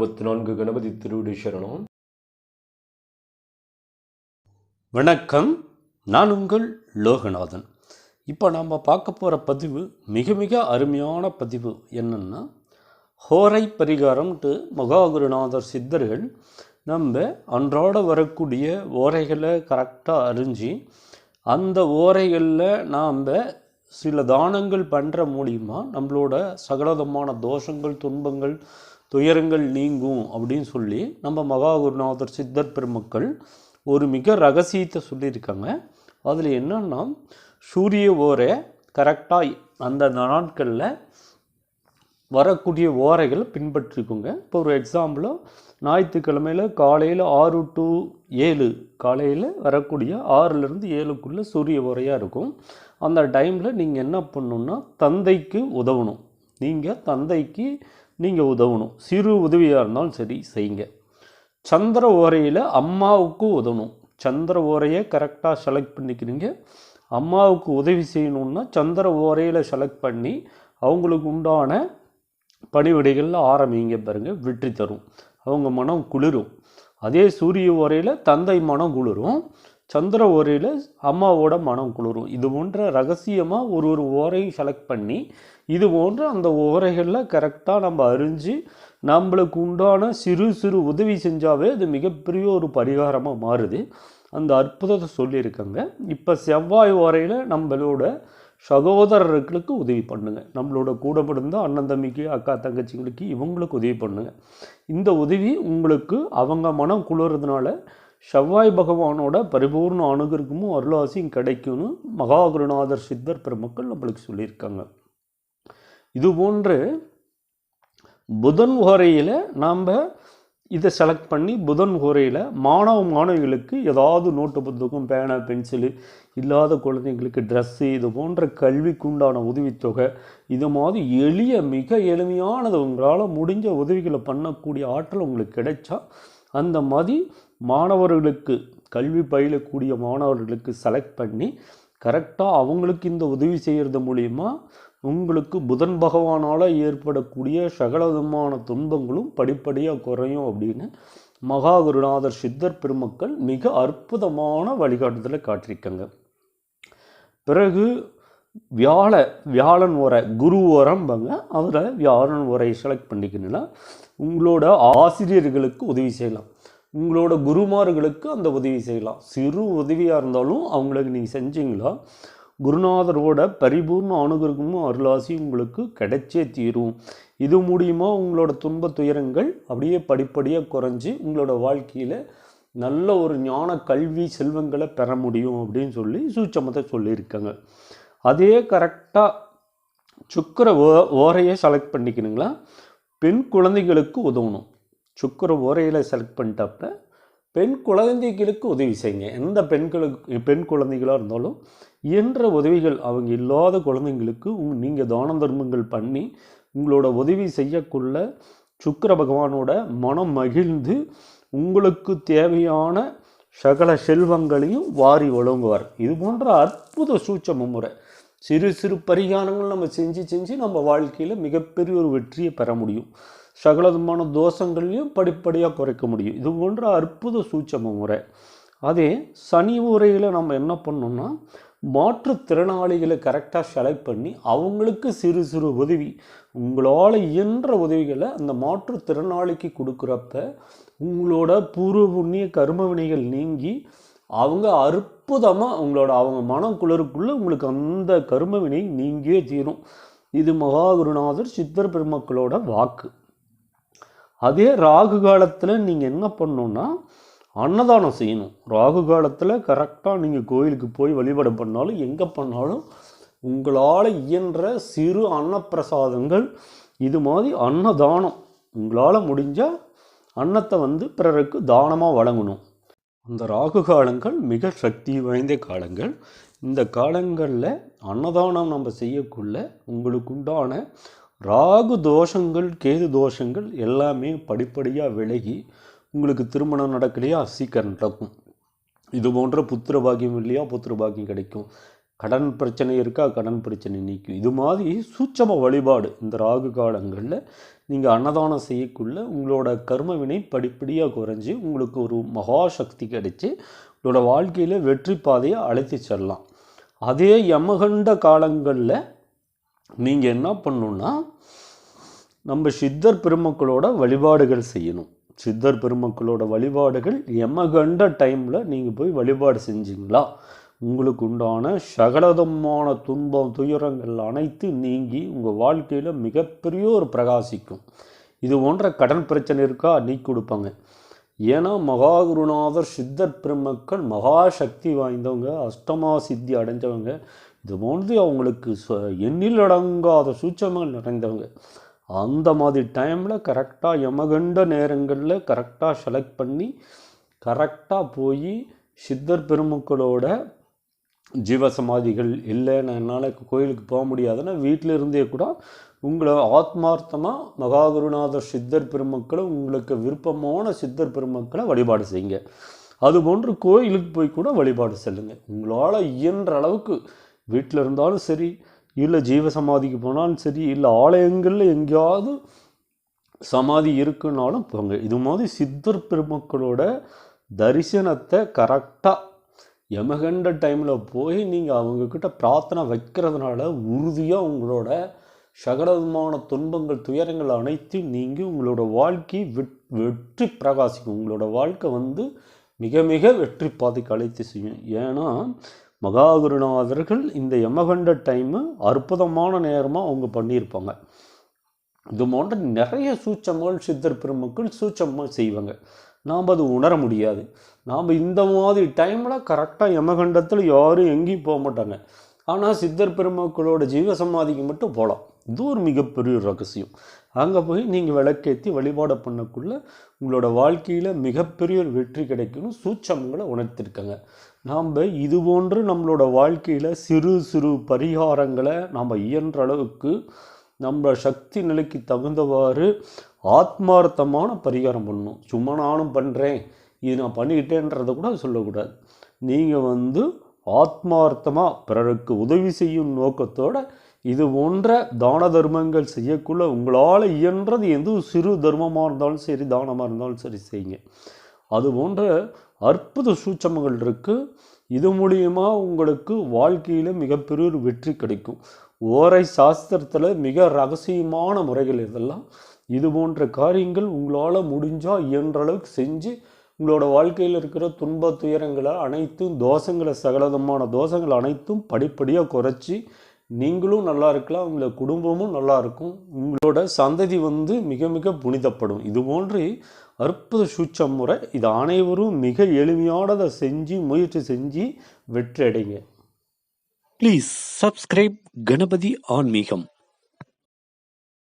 அறுபத்தி நான்கு கணபதி திருவிடி சரணம். வணக்கம் நான் உங்கள் லோகநாதன். இப்போ நாம் பார்க்க போகிற பதிவு மிக மிக அருமையான பதிவு என்னென்னா ஹோரை பரிகாரம்ட்டு மகாகுருநாதர் சித்தர்கள் நம்ம அன்றாட வரக்கூடிய ஓரைகளை கரெக்டாக அறிஞ்சு அந்த ஓரைகளில் நாம் சில தானங்கள் பண்ணுற மூலிமா நம்மளோட சகலதமான தோஷங்கள் துன்பங்கள் துயரங்கள் நீங்கும் அப்படின்னு சொல்லி நம்ம மகாகுருநாதர் சித்தர் பெருமக்கள் ஒரு மிக ரகசியத்தை சொல்லியிருக்காங்க. அதில் என்னன்னா சூரிய ஓரை கரெக்டாக அந்த நாட்களில் வரக்கூடிய ஓரைகளை பின்பற்றிக்கோங்க. இப்போ ஒரு எக்ஸாம்பிளாக ஞாயிற்றுக்கிழமையில் காலையில் ஆறு டு ஏழு காலையில் வரக்கூடிய ஆறுலேருந்து ஏழுக்குள்ளே சூரிய ஓரையாக இருக்கும். அந்த டைமில் நீங்கள் என்ன பண்ணணுன்னா தந்தைக்கு உதவணும். நீங்கள் தந்தைக்கு நீங்கள் உதவணும். சிறு உதவியாக இருந்தாலும் சரி செய்யுங்க. சந்திர ஓரையில் அம்மாவுக்கு உதவணும். சந்திர ஓரையை கரெக்டாக செலக்ட் பண்ணிக்கிறீங்க. அம்மாவுக்கு உதவி செய்யணுன்னா சந்திர ஓரையில் செலக்ட் பண்ணி அவங்களுக்கு உண்டான பணிவிடைகளில் ஆரம்பிங்க பாருங்கள் வெற்றி தரும். அவங்க மனம் குளிரும். அதே சூரிய ஓரையில் தந்தை மனம் குளிரும். சந்திர ஓரையில் அம்மாவோட மனம் குளிரும். இது போன்ற ரகசியமாக ஒரு ஒரு ஓரையும் செலக்ட் பண்ணி இது போன்ற அந்த ஓரைகளில் கரெக்டாக நம்ம அறிஞ்சு நம்மளுக்கு உண்டான சிறு சிறு உதவி செஞ்சாவே அது மிகப்பெரிய ஒரு பரிகாரமாக மாறுது. அந்த அற்புதத்தை சொல்லியிருக்காங்க. இப்போ செவ்வாய் ஓரையில் நம்மளோட சகோதரர்களுக்கு உதவி பண்ணுங்கள் நம்மளோட கூட பிறந்த அண்ணன் தம்பிக்கு அக்கா தங்கச்சிங்களுக்கு இவங்களுக்கு உதவி பண்ணுங்கள் இந்த உதவி உங்களுக்கு அவங்க மனம் குளிர்றதுனால செவ்வாய் பகவானோட பரிபூர்ண அனுகிரகமும் அருளாசியும் கிடைக்கும்னு மகாகுருநாதர் சித்தர் பெருமக்கள் நம்மளுக்கு சொல்லியிருக்காங்க. இது போன்று புதன் ஓரையில் நாம் இதை செலக்ட் பண்ணி புதன் ஓரையில் மாணவ மாணவிகளுக்கு ஏதாவது நோட்டு புத்தகம் பேனா பென்சிலு இல்லாத குழந்தைங்களுக்கு ட்ரெஸ்ஸு இது போன்ற கல்விக்கு உண்டான உதவித்தொகை இது மாதிரி எளிய மிக எளிமையானது உங்களால் முடிஞ்ச உதவிகளை பண்ணக்கூடிய ஆற்றல் உங்களுக்கு கிடைச்சா அந்த மாதிரி மாணவர்களுக்கு கல்வி பயிலக்கூடிய மாணவர்களுக்கு செலக்ட் பண்ணி கரெக்டாக அவங்களுக்கு இந்த உதவி செய்கிறது மூலிமா உங்களுக்கு புதன் பகவானால் ஏற்படக்கூடிய சகல விதமான துன்பங்களும் படிப்படியாக குறையும் அப்படின்னு மகாகுருநாதர் சித்தர் பெருமக்கள் மிக அற்புதமான வழிகாட்டுதலை காட்டியிருக்காங்க. பிறகு வியாழ வியாழன் உரை குரு உரம்பாங்க. அதில் வியாழன் உரையை செலக்ட் பண்ணிக்கணுன்னா உங்களோட ஆசிரியர்களுக்கு உதவி செய்யலாம். உங்களோட குருமார்களுக்கு அந்த உதவி செய்யலாம். சிறு உதவியாக இருந்தாலும் அவங்களுக்கு நீங்கள் செஞ்சீங்களா குருநாதரோட பரிபூர்ண அனுகிரகமும் அருளாசியும் உங்களுக்கு கிடைச்சே தீரும். இது மூலியமா உங்களோட துன்ப துயரங்கள் அப்படியே படிப்படியாக குறைஞ்சி உங்களோட வாழ்க்கையில் நல்ல ஒரு ஞான கல்வி செல்வங்களை பெற முடியும் அப்படின்னு சொல்லி சூச்சமத்தை சொல்லியிருக்காங்க. அதே கரெக்டாக சுக்கர ஓ ஓரையை செலக்ட் பண்ணிக்கணுங்களா? பெண் குழந்தைகளுக்கு உதவணும். சுக்கர ஓரையில் செலக்ட் பண்ணிட்டப்ப பெண் குழந்தைகளுக்கு உதவி செய்யுங்க. எந்த பெண்களுக்கு பெண் குழந்தைகளாக இருந்தாலும் இயன்ற உதவிகள் அவங்க இல்லாத குழந்தைங்களுக்கு உங் நீங்கள் தான தர்மங்கள் பண்ணி உங்களோட உதவி செய்யக்குள்ள சுக்கர பகவானோட மனம் மகிழ்ந்து உங்களுக்கு தேவையான சகல செல்வங்களையும் வாரி வழங்குவார். இது போன்ற அற்புத சூட்சம முறை. சிறு சிறு பரிகாரங்கள் நம்ம செஞ்சு செஞ்சு நம்ம வாழ்க்கையில் மிகப்பெரிய ஒரு வெற்றியை பெற முடியும். சகலதுமான தோஷங்களையும் படிப்படியாக குறைக்க முடியும். இது போன்ற அற்புத சூட்சம முறை. அதே சனி முறையில் நம்ம என்ன பண்ணோம்னா மாற்றுத்திறனாளிகளை கரெக்டாக செலக்ட் பண்ணி அவங்களுக்கு சிறு சிறு உதவி உங்களால் இயன்ற உதவிகளை அந்த மாற்றுத்திறனாளிக்கு கொடுக்குறப்ப உங்களோட பூர்வ புண்ணிய கரும வினைகள் நீங்கி அவங்க அற்புதமாக உங்களோட அவங்க மனம் குளருக்குள்ளே உங்களுக்கு அந்த கரும வினை நீங்கியே தீரும். இது மகாகுருநாதர் சித்தர் பெருமக்களோட வாக்கு. அதே ராகு காலத்தில் நீங்கள் என்ன பண்ணணுன்னா அன்னதானம் செய்யணும். ராகு காலத்தில் கரெக்டாக நீங்கள் கோயிலுக்கு போய் வழிபாடு பண்ணாலும் எங்கே பண்ணாலும் உங்களால் இயன்ற சிறு அன்னப்பிரசாதங்கள் இது மாதிரி அன்னதானம் உங்களால் முடிஞ்சால் அன்னத்தை வந்து பிறருக்கு தானமாக வழங்கணும். அந்த ராகு காலங்கள் மிக சக்தி வாய்ந்த காலங்கள். இந்த காலங்களில் அன்னதானம் நம்ம செய்யக்குள்ள உங்களுக்கு உண்டான ராகு தோஷங்கள் கேது தோஷங்கள் எல்லாமே படிப்படியாக விலகி உங்களுக்கு திருமணம் நடக்கலையா? சீக்கிரம் நடக்கும். இது போன்ற புத்திர பாக்கியம் இல்லையா? புத்திர பாக்கியம் கிடைக்கும். கடன் பிரச்சனை இருக்கா? கடன் பிரச்சனை நீக்கும். இது மாதிரி சூட்சம வழிபாடு இந்த ராகு காலங்களில் நீங்கள் அன்னதானம் செய்யக்குள்ள உங்களோட கர்ம வினை படிப்படியாக குறைஞ்சி உங்களுக்கு ஒரு மகா சக்தி கிடைச்சி உங்களோட வாழ்க்கையில் வெற்றி பாதையை அழைத்து செல்லலாம். அதே யமகண்ட காலங்களில் நீங்கள் என்ன பண்ணணுன்னா நம்ம சித்தர் பெருமக்களோட வழிபாடுகள் செய்யணும். சித்தர் பெருமக்களோட வழிபாடுகள் எமகண்ட டைமில் நீங்கள் போய் வழிபாடு செஞ்சிங்களா? உங்களுக்கு உண்டான சகலதமான துன்பம் துயரங்கள் அனைத்து நீங்கி உங்கள் வாழ்க்கையில் மிகப்பெரிய ஒரு பிரகாசிக்கும். இது போன்ற கடன் பிரச்சனை இருக்கா? நீக்கி கொடுப்பாங்க. ஏன்னா மகாகுருநாதர் சித்தர் பெருமக்கள் மகா சக்தி வாய்ந்தவங்க அஷ்டமா சித்தி அடைஞ்சவங்க இது போன்று அவங்களுக்கு ச- எண்ணில் அடங்காத சூட்சமங்கள் நிறைந்தவங்க. அந்த மாதிரி டைமில் கரெக்டாக யமகண்ட நேரங்களில் கரெக்டாக செலக்ட் பண்ணி கரெக்டாக போய் சித்தர் பெருமக்களோட ஜீவசமாதிகள் இல்லை நான் என்னால் கோயிலுக்கு போக முடியாதுன்னா வீட்டில் இருந்தே கூட உங்களை ஆத்மார்த்தமாக மகாகுருநாதர் சித்தர் பெருமக்களை உங்களுக்கு விருப்பமான சித்தர் பெருமக்களை வழிபாடு செய்யுங்க. அதுபோன்று கோயிலுக்கு போய் கூட வழிபாடு செல்லுங்கள் உங்களால் இயன்ற அளவுக்கு வீட்டில் இருந்தாலும் சரி இல்லை ஜீவசமாதிக்கு போனாலும் சரி இல்லை ஆலயங்களில் எங்கேயாவது சமாதி இருக்குன்னாலும் போங்க. இது மாதிரி சித்தர் பெருமக்களோட தரிசனத்தை கரெக்டாக எமகண்ட டைமில் போய் நீங்கள் அவங்கக்கிட்ட பிரார்த்தனை வைக்கிறதுனால உறுதியாக உங்களோட சகலவிதமான துன்பங்கள் துயரங்கள் அனைத்தையும் நீங்கள் உங்களோட வாழ்க்கை வெட் வெற்றி பிரகாசிக்கும். உங்களோட வாழ்க்கை வந்து மிக மிக வெற்றி பாதைக்கு அழைத்து செய்யும் ஏன்னா மகாகுருநாதர்கள் இந்த எமகண்ட டைமு அற்புதமான நேரமாக அவங்க பண்ணியிருப்பாங்க. இது போன்ற நிறைய சூச்சங்கள் சித்தர் பெருமக்கள் சூட்சமாக செய்வாங்க. நாம் அது உணர முடியாது. நாம் இந்த மாதிரி டைமில் கரெக்டாக யமகண்டத்தில் யாரும் எங்கேயும் போக மாட்டாங்க. ஆனால் சித்தர் பெருமக்களோட ஜீவசமாதிக்கு மட்டும் போகலாம் இது ஒரு மிகப்பெரிய ரகசியம். அங்கே போய் நீங்கள் விளக்கேற்றி வழிபாடு பண்ணக்குள்ள உங்களோட வாழ்க்கையில் மிகப்பெரிய ஒரு வெற்றி கிடைக்கும்னு சூட்சமங்களை உணர்த்திருக்காங்க. நாம் இது போன்று நம்மளோட வாழ்க்கையில் சிறு சிறு பரிகாரங்களை நாம் இயன்ற அளவுக்கு நம்ம சக்தி நிலைக்கு தகுந்தவாறு ஆத்மார்த்தமான பரிகாரம் பண்ணணும். சும்மா நானும் பண்ணுறேன் இது நான் பண்ணிக்கிட்டேன்றதை கூட சொல்லக்கூடாது. நீங்கள் வந்து ஆத்மார்த்தமாக பிறருக்கு உதவி செய்யும் நோக்கத்தோடு இது போன்ற தான தர்மங்கள் செய்யக்குள்ள உங்களால் இயன்றது எந்த சிறு தர்மமாக இருந்தாலும் சரி தானமாக இருந்தாலும் சரி செய்யுங்க. அது போன்ற அற்புத சூட்சமங்கள் இருக்குது இது மூலியமா உங்களுக்கு வாழ்க்கையில் மிகப்பெரிய ஒரு வெற்றி கிடைக்கும். ஓரை சாஸ்திரத்தில் மிக ரகசியமான முறைகள் இதெல்லாம். இது போன்ற காரியங்கள் உங்களால் முடிஞ்சால் இயன்ற அளவுக்கு செஞ்சு உங்களோட வாழ்க்கையில் இருக்கிற துன்ப துயரங்களை அனைத்தும் தோஷங்களை சகலதமான தோஷங்கள் அனைத்தும் படிப்படியாக குறைச்சி நீங்களும் நல்லா இருக்கலாம் உங்களோட குடும்பமும் நல்லா இருக்கும். உங்களோட சந்ததி வந்து மிக மிக புனிதப்படும். இது போன்று அற்புத சூட்சம் முறை இது அனைவரும் மிக எளிமையானதை செஞ்சு முயற்சி செஞ்சு வெற்றி அடைங்க. ப்ளீஸ் சப்ஸ்கிரைப் கணபதி ஆன்மீகம்